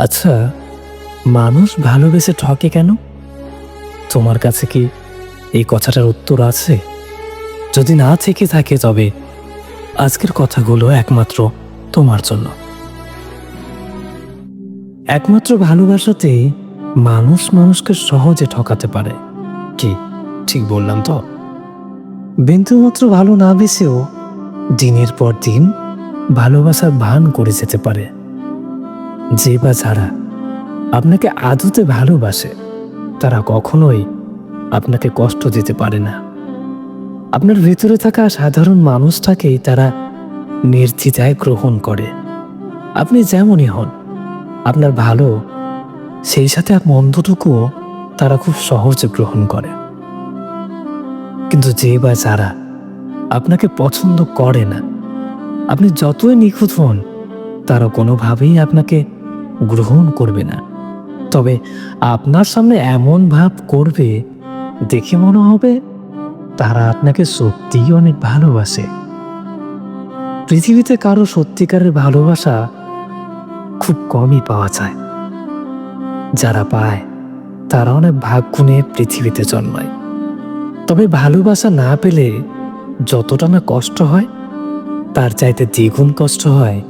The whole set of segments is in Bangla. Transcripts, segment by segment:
আচ্ছা মানুষ ভালোবেসে ঠকে কেন? তোমার কাছে কি এই কথাটার উত্তর আছে? যদি না থেকে থাকে তবে আজকের কথাগুলো একমাত্র তোমার জন্য। একমাত্র ভালোবাসাতে মানুষ মানুষকে সহজে ঠকাতে পারে। কি? ঠিক বললাম তো? বিন্দুমাত্র ভালো না বেসেও দিনের পর দিন ভালোবাসার ভান করে যেতে পারে। যে বা যারা আপনাকে আদতে ভালোবাসে, তারা কখনোই আপনাকে কষ্ট দিতে পারে না। আপনার ভেতরে থাকা সাধারণ মানুষটাকেই তারা নির্দ্বিধায় গ্রহণ করে। আপনি যেমনই হন, আপনার ভালো, সেই সাথে মন্দটুকুও তারা খুব সহজে গ্রহণ করে। কিন্তু যে বা যারা আপনাকে পছন্দ করে না, আপনি যতই নিখুঁত হন, তারা কোনোভাবেই আপনাকে গ্রহণ করবে না। তবে আপনার সামনে এমন ভাব করবে, দেখে মনে হবে তারা আপনাকে সত্যিই অনেক ভালোবাসে। পৃথিবীতে কারও সত্যিকারের ভালোবাসা খুব কমই পাওয়া যায়। যারা পায়, তারা অনেক ভাগ নিয়ে পৃথিবীতে জন্মায়। তবে ভালোবাসা না পেলে যতটা না কষ্ট হয়, তার চাইতে দ্বিগুণ কষ্ট হয়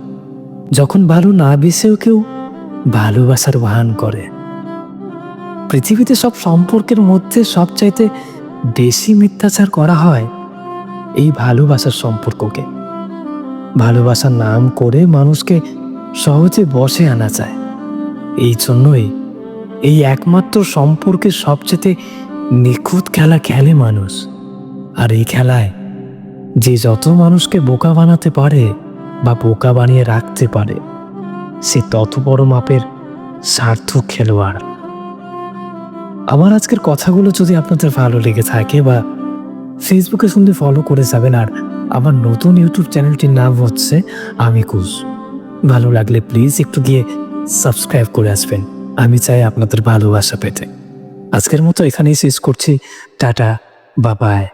যখন ভালো না বেসেও কেউ ভালোবাসার ভান করে। পৃথিবীতে সব সম্পর্কের মধ্যে সবচাইতে বেশি মিথ্যাচার করা হয় এই ভালোবাসার সম্পর্ককে। ভালোবাসার নাম করে মানুষকে সহজে বসে আনা যায়। এই জন্যই এই একমাত্র সম্পর্কের সবচেয়ে নিখুঁত খেলা খেলে মানুষ। আর এই খেলায় যে যত মানুষকে বোকা বানাতে পারে বা বোকা বানিয়ে রাখতে পারে সে তত বড় মাপের সার্থক খেলোয়াড়। আমার আজকের কথাগুলো যদি আপনাদের ভালো লেগে থাকে বা ফেসবুকে শুনতে ফলো করে যাবেন আর আমার নতুন ইউটিউব চ্যানেলটির নাম হচ্ছে আমি কুশ ভালো লাগলে প্লিজ একটু গিয়ে সাবস্ক্রাইব করে আসবেন। আমি চাই আপনাদের ভালোবাসা পেতে। আজকের মতো এখানেই শেষ করছি। টাটা, বাবায়।